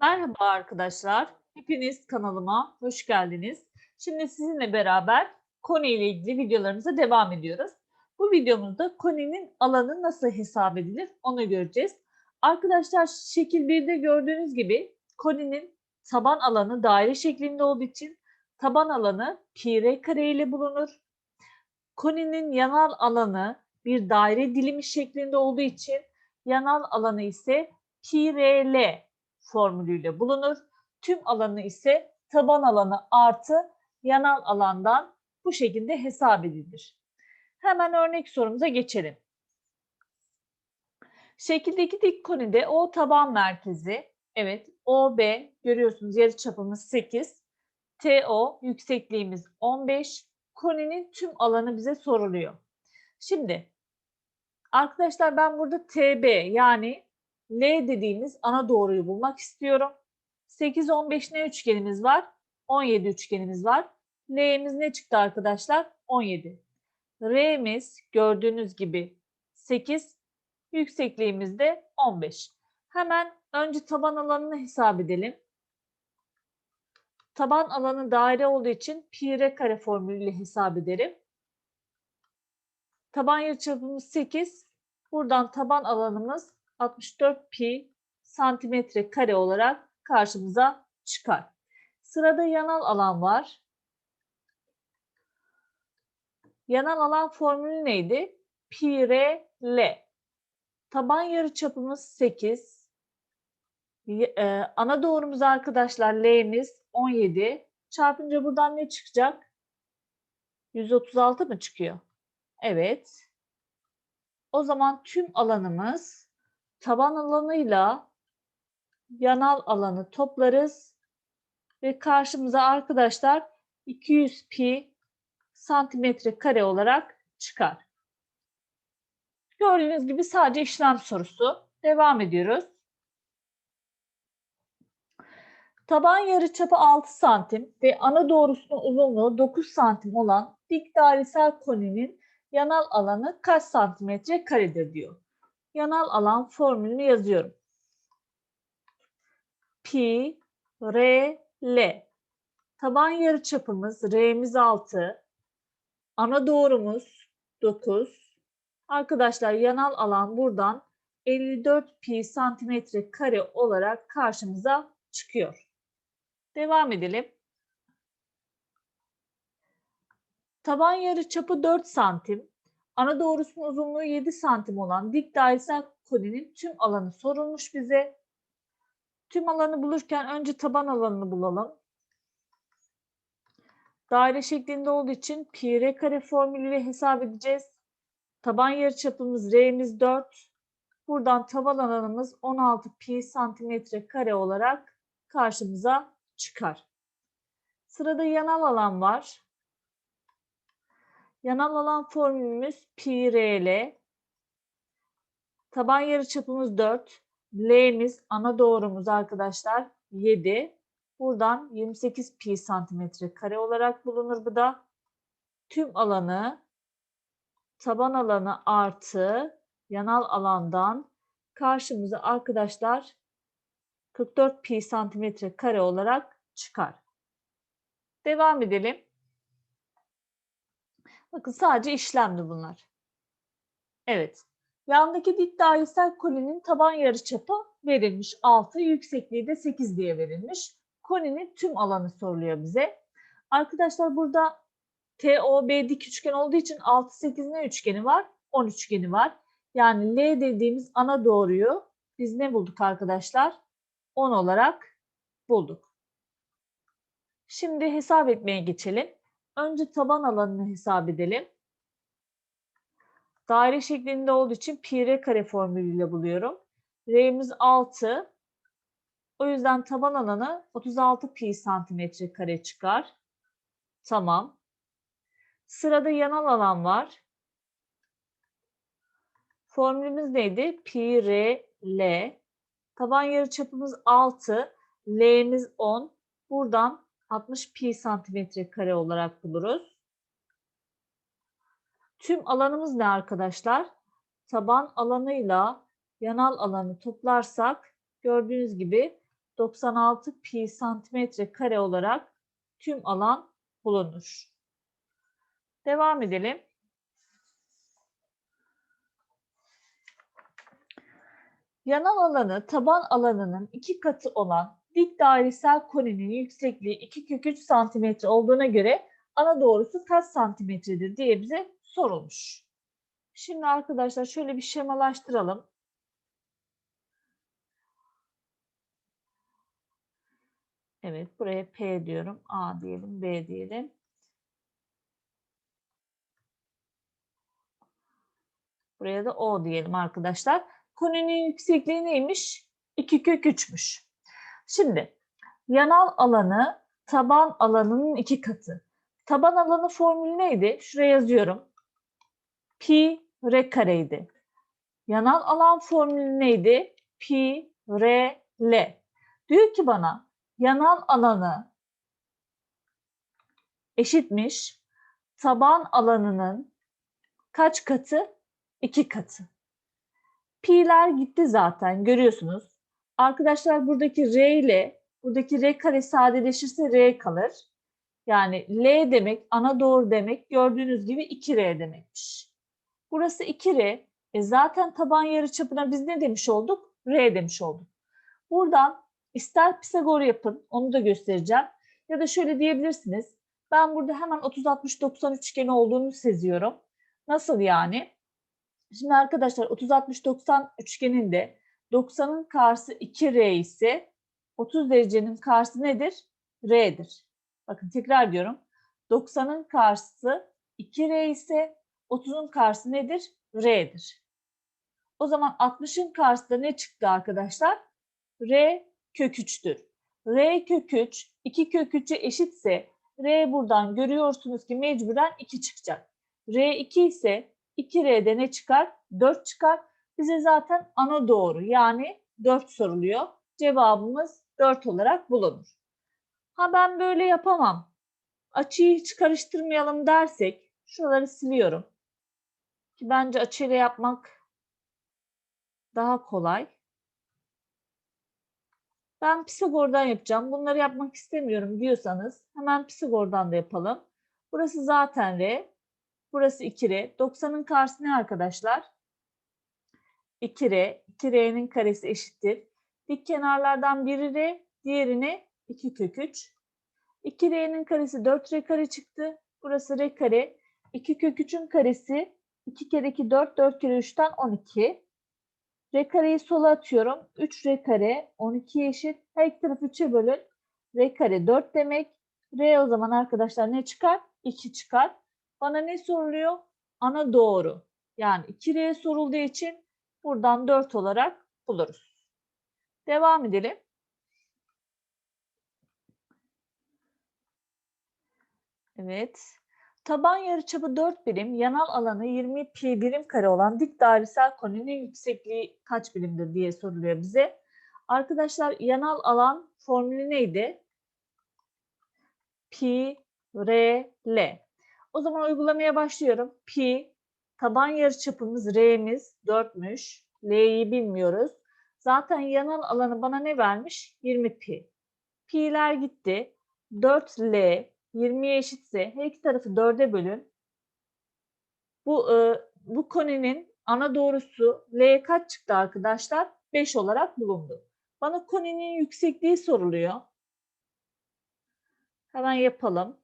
Merhaba arkadaşlar. Hepiniz kanalıma hoş geldiniz. Şimdi sizinle beraber konu ile ilgili videolarımıza devam ediyoruz. Bu videomuzda koninin alanı nasıl hesap edilir onu göreceğiz. Arkadaşlar şekil 1'de gördüğünüz gibi koninin taban alanı daire şeklinde olduğu için taban alanı pi r kare ile bulunur. Koninin yanal alanı bir daire dilimi şeklinde olduğu için yanal alanı ise pi r l formülüyle bulunur. Tüm alanı ise taban alanı artı yanal alandan bu şekilde hesap edilir. Hemen örnek sorumuza geçelim. Şekildeki dik konide O taban merkezi, evet OB görüyorsunuz yarıçapımız 8, TO yüksekliğimiz 15, koninin tüm alanı bize soruluyor. Şimdi arkadaşlar ben burada TB yani L dediğimiz ana doğruyu bulmak istiyorum. 8, 15 ne üçgenimiz var? 17 üçgenimiz var. L'miz ne çıktı arkadaşlar? 17. R'miz gördüğünüz gibi 8, yüksekliğimiz de 15. Hemen önce taban alanını hesap edelim. Taban alanı daire olduğu için pi r kare formülüyle hesap ederim. Taban yarıçapımız 8. Buradan taban alanımız 64 pi santimetre kare olarak karşımıza çıkar. Sırada yanal alan var. Yanal alan formülü neydi? Pi r l. Taban yarıçapımız 8. Ee, ana doğrumuz arkadaşlar l'miz 17. Çarpınca buradan ne çıkacak? 136 mı çıkıyor? Evet. O zaman tüm alanımız taban alanıyla yanal alanı toplarız ve karşımıza arkadaşlar 200 pi santimetre kare olarak çıkar. Gördüğünüz gibi sadece işlem sorusu. Devam ediyoruz. Taban yarıçapı 6 santim ve ana doğrusunun uzunluğu 9 santim olan dik dairesel koninin yanal alanı kaç santimetre karedir diyor yanal alan formülünü yazıyorum. Pi R L. Taban yarıçapımız R'miz 6. Ana doğrumuz 9. Arkadaşlar yanal alan buradan 54 pi santimetre kare olarak karşımıza çıkıyor. Devam edelim. Taban yarıçapı 4 santim. Ana doğrusunun uzunluğu 7 santim olan dik dairesel koninin tüm alanı sorulmuş bize. Tüm alanı bulurken önce taban alanını bulalım. Daire şeklinde olduğu için pi r kare formülüyle hesap edeceğiz. Taban yarıçapımız r'miz 4. Buradan taban alanımız 16 pi santimetre kare olarak karşımıza çıkar. Sırada yanal alan var. Yanal alan formülümüz pi. Taban yarıçapımız 4. L'miz ana doğrumuz arkadaşlar 7. Buradan 28 pi santimetre kare olarak bulunur bu da. Tüm alanı taban alanı artı yanal alandan karşımıza arkadaşlar 44 pi santimetre kare olarak çıkar. Devam edelim. Bakın sadece işlemdi bunlar. Evet. Yandaki dik dairesel koninin taban yarıçapı verilmiş 6, yüksekliği de 8 diye verilmiş. Koninin tüm alanı soruluyor bize. Arkadaşlar burada TOB dik üçgen olduğu için 6, 8 ne üçgeni var? 10 üçgeni var. Yani L dediğimiz ana doğruyu biz ne bulduk arkadaşlar? 10 olarak bulduk. Şimdi hesap etmeye geçelim. Önce taban alanını hesap edelim. Daire şeklinde olduğu için pi r kare formülüyle buluyorum. R'miz 6. O yüzden taban alanı 36 pi santimetre kare çıkar. Tamam. Sırada yanal alan var. Formülümüz neydi? Pi r l. Taban yarıçapımız 6. L'miz 10. Buradan 60 pi santimetre kare olarak buluruz. Tüm alanımız ne arkadaşlar? Taban alanıyla yanal alanı toplarsak gördüğünüz gibi 96 pi santimetre kare olarak tüm alan bulunur. Devam edelim. Yanal alanı taban alanının iki katı olan dik dairesel koninin yüksekliği 2 kök 3 santimetre olduğuna göre ana doğrusu kaç santimetredir diye bize sorulmuş. Şimdi arkadaşlar şöyle bir şemalaştıralım. Evet buraya P diyorum. A diyelim, B diyelim. Buraya da O diyelim arkadaşlar. Koninin yüksekliği neymiş? 2 kök 3'müş. Şimdi yanal alanı taban alanının iki katı. Taban alanı formülü neydi? Şuraya yazıyorum. Pi r kareydi. Yanal alan formülü neydi? Pi r l. Diyor ki bana yanal alanı eşitmiş taban alanının kaç katı? 2 katı. Pi'ler gitti zaten görüyorsunuz. Arkadaşlar buradaki R ile buradaki R kare sadeleşirse R kalır. Yani L demek ana doğru demek gördüğünüz gibi 2R demekmiş. Burası 2R. E zaten taban yarıçapına biz ne demiş olduk? R demiş olduk. Buradan ister Pisagor yapın onu da göstereceğim. Ya da şöyle diyebilirsiniz. Ben burada hemen 30-60-90 üçgeni olduğunu seziyorum. Nasıl yani? Şimdi arkadaşlar 30-60-90 üçgeninde 90'ın karşısı 2R ise 30 derecenin karşısı nedir? R'dir. Bakın tekrar diyorum. 90'ın karşısı 2R ise 30'un karşısı nedir? R'dir. O zaman 60'ın karşısında ne çıktı arkadaşlar? R kök 3'tür. R kök 3 2 kök 3'e eşitse R buradan görüyorsunuz ki mecburen 2 çıkacak. R 2 ise 2R'de ne çıkar? 4 çıkar. Bize zaten ana doğru yani 4 soruluyor. Cevabımız 4 olarak bulunur. Ha ben böyle yapamam. Açıyı hiç karıştırmayalım dersek şuraları siliyorum. Ki bence açıyla yapmak daha kolay. Ben Pisagor'dan yapacağım. Bunları yapmak istemiyorum diyorsanız hemen Pisagor'dan da yapalım. Burası zaten R. Burası 2R. 90'ın karşısı ne arkadaşlar? 2R. 2R'nin karesi eşittir. Dik kenarlardan biri R, diğerini 2 kök 3. 2R'nin karesi 4R kare çıktı. Burası R kare. 2 kök 3'ün karesi 2 kere 2 4, 4 kere 3'ten 12. R kareyi sola atıyorum. 3 R kare 12 eşit. Her iki tarafı 3'e bölün. R kare 4 demek. R o zaman arkadaşlar ne çıkar? 2 çıkar. Bana ne soruluyor? Ana doğru. Yani 2R sorulduğu için buradan 4 olarak buluruz. Devam edelim. Evet. Taban yarıçapı 4 birim, yanal alanı 20 pi birim kare olan dik dairesel koninin yüksekliği kaç birimdir diye soruluyor bize. Arkadaşlar yanal alan formülü neydi? Pi r l. O zaman uygulamaya başlıyorum. Pi taban yarıçapımız r'miz 4'müş. L'yi bilmiyoruz. Zaten yanal alanı bana ne vermiş? 20 pi. Pi'ler gitti. 4L 20'ye eşitse her iki tarafı 4'e bölün. Bu e, bu koninin ana doğrusu L kaç çıktı arkadaşlar? 5 olarak bulundu. Bana koninin yüksekliği soruluyor. Hemen yapalım.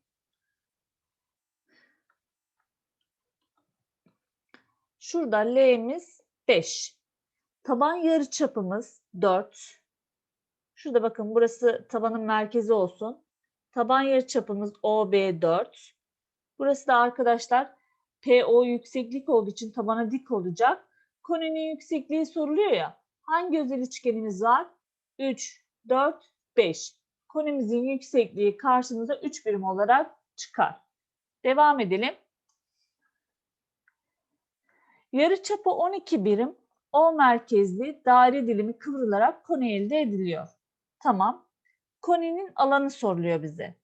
Şurada L'miz 5. Taban yarıçapımız 4. Şurada bakın burası tabanın merkezi olsun. Taban yarıçapımız OB4. Burası da arkadaşlar PO yükseklik olduğu için tabana dik olacak. Koninin yüksekliği soruluyor ya. Hangi özel üçgenimiz var? 3, 4, 5. Konimizin yüksekliği karşımıza 3 birim olarak çıkar. Devam edelim. Yarıçapı 12 birim, O merkezli daire dilimi kıvrılarak koni elde ediliyor. Tamam. Koninin alanı soruluyor bize.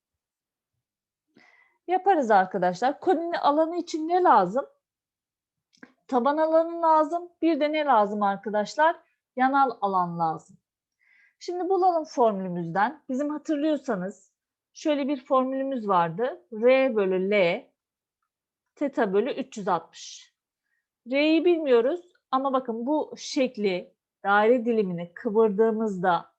Yaparız arkadaşlar. Koninin alanı için ne lazım? Taban alanı lazım. Bir de ne lazım arkadaşlar? Yanal alan lazım. Şimdi bulalım formülümüzden. Bizim hatırlıyorsanız şöyle bir formülümüz vardı. R bölü L teta bölü 360. R'yi bilmiyoruz ama bakın bu şekli daire dilimini kıvırdığımızda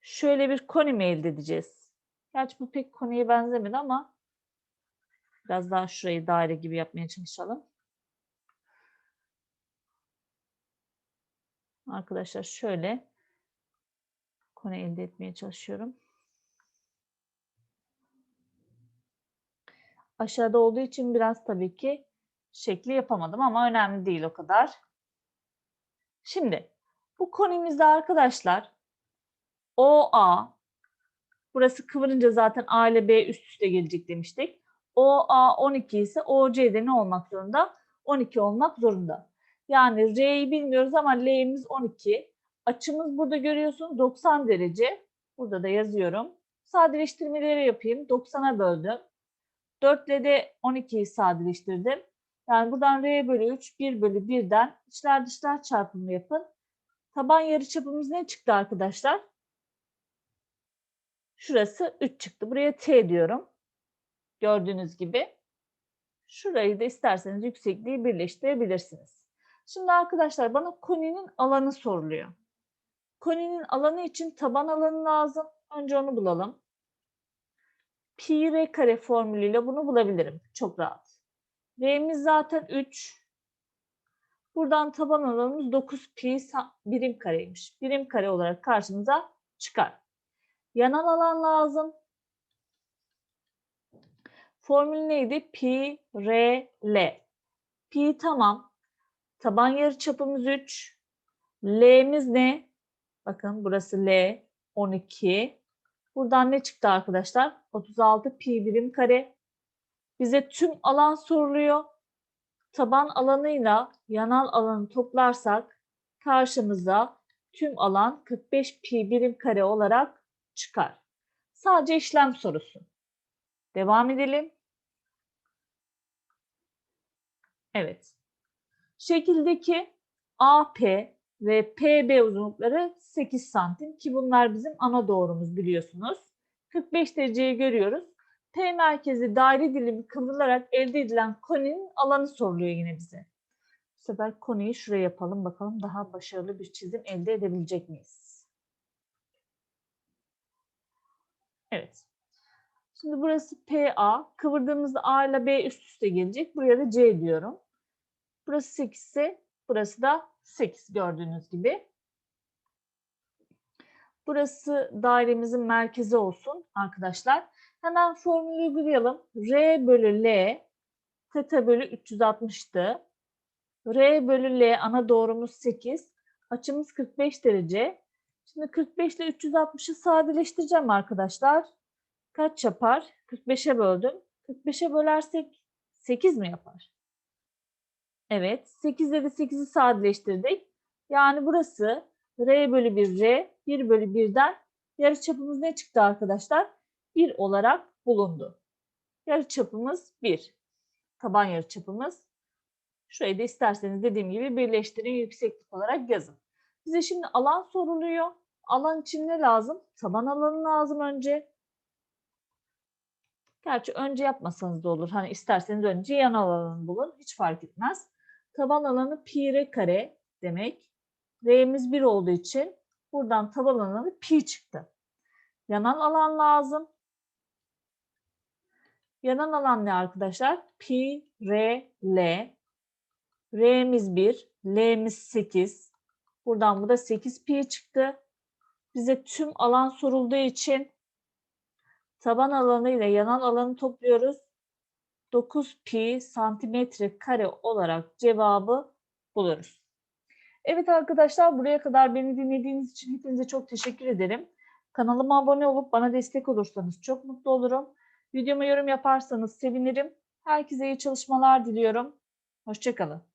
şöyle bir koni mi elde edeceğiz? Gerçi bu pek koniye benzemedi ama biraz daha şurayı daire gibi yapmaya çalışalım. Arkadaşlar şöyle konu elde etmeye çalışıyorum. Aşağıda olduğu için biraz tabii ki şekli yapamadım ama önemli değil o kadar. Şimdi bu konumuzda arkadaşlar OA burası kıvırınca zaten A ile B üst üste gelecek demiştik. OA 12 ise OC'de ne olmak zorunda? 12 olmak zorunda. Yani R'yi bilmiyoruz ama L'miz 12. Açımız burada görüyorsunuz 90 derece. Burada da yazıyorum. Sadeleştirmeleri yapayım. 90'a böldüm. 4 ile de 12'yi sadeleştirdim. Yani buradan R bölü 3, 1 bölü 1'den içler dışlar çarpımı yapın. Taban yarıçapımız ne çıktı arkadaşlar? Şurası 3 çıktı. Buraya T diyorum. Gördüğünüz gibi. Şurayı da isterseniz yüksekliği birleştirebilirsiniz. Şimdi arkadaşlar bana koninin alanı soruluyor. Koninin alanı için taban alanı lazım. Önce onu bulalım. Pi r kare formülüyle bunu bulabilirim. Çok rahat. R'miz zaten 3. Buradan taban alanımız 9 pi birim kareymiş. Birim kare olarak karşımıza çıkar. Yanal alan lazım. Formül neydi? Pi r l. Pi tamam. Taban yarıçapımız 3. L'miz ne? Bakın burası L 12. Buradan ne çıktı arkadaşlar? 36 pi birim kare. Bize tüm alan soruluyor. Taban alanıyla yanal alanı toplarsak karşımıza tüm alan 45 pi birim kare olarak çıkar. Sadece işlem sorusu. Devam edelim. Evet. Şekildeki AP ve PB uzunlukları 8 santim ki bunlar bizim ana doğrumuz biliyorsunuz. 45 dereceyi görüyoruz. P merkezi daire dilimi kıvrılarak elde edilen koninin alanı soruluyor yine bize. Bu sefer konuyu şuraya yapalım bakalım daha başarılı bir çizim elde edebilecek miyiz? Evet. Şimdi burası PA. Kıvırdığımızda A ile B üst üste gelecek. Buraya da C diyorum. Burası 8 ise burası da 8 gördüğünüz gibi. Burası dairemizin merkezi olsun arkadaşlar. Hemen formülü uygulayalım. R bölü L teta bölü 360'tı. R bölü L ana doğrumuz 8. Açımız 45 derece. Şimdi 45 ile 360'ı sadeleştireceğim arkadaşlar. Kaç yapar? 45'e böldüm. 45'e bölersek 8 mi yapar? Evet. 8 ile de 8'i sadeleştirdik. Yani burası R bölü 1 R 1 bölü 1'den yarıçapımız ne çıktı arkadaşlar? 1 olarak bulundu. Yarıçapımız 1. Taban yarıçapımız. Şurayı da isterseniz dediğim gibi birleştirin yükseklik olarak yazın. Bize şimdi alan soruluyor. Alan için ne lazım? Taban alanı lazım önce. Gerçi önce yapmasanız da olur. Hani isterseniz önce yan alanını bulun. Hiç fark etmez. Taban alanı pi r kare demek. R'miz 1 olduğu için buradan taban alanı pi çıktı. Yanal alan lazım. Yanan alan ne arkadaşlar? Pi, R, L. R'miz 1, L'miz 8. Buradan bu da 8 pi çıktı. Bize tüm alan sorulduğu için taban alanı ile yanal alanı topluyoruz. 9 pi santimetre kare olarak cevabı buluruz. Evet arkadaşlar buraya kadar beni dinlediğiniz için hepinize çok teşekkür ederim. Kanalıma abone olup bana destek olursanız çok mutlu olurum. Videoma yorum yaparsanız sevinirim. Herkese iyi çalışmalar diliyorum. Hoşçakalın.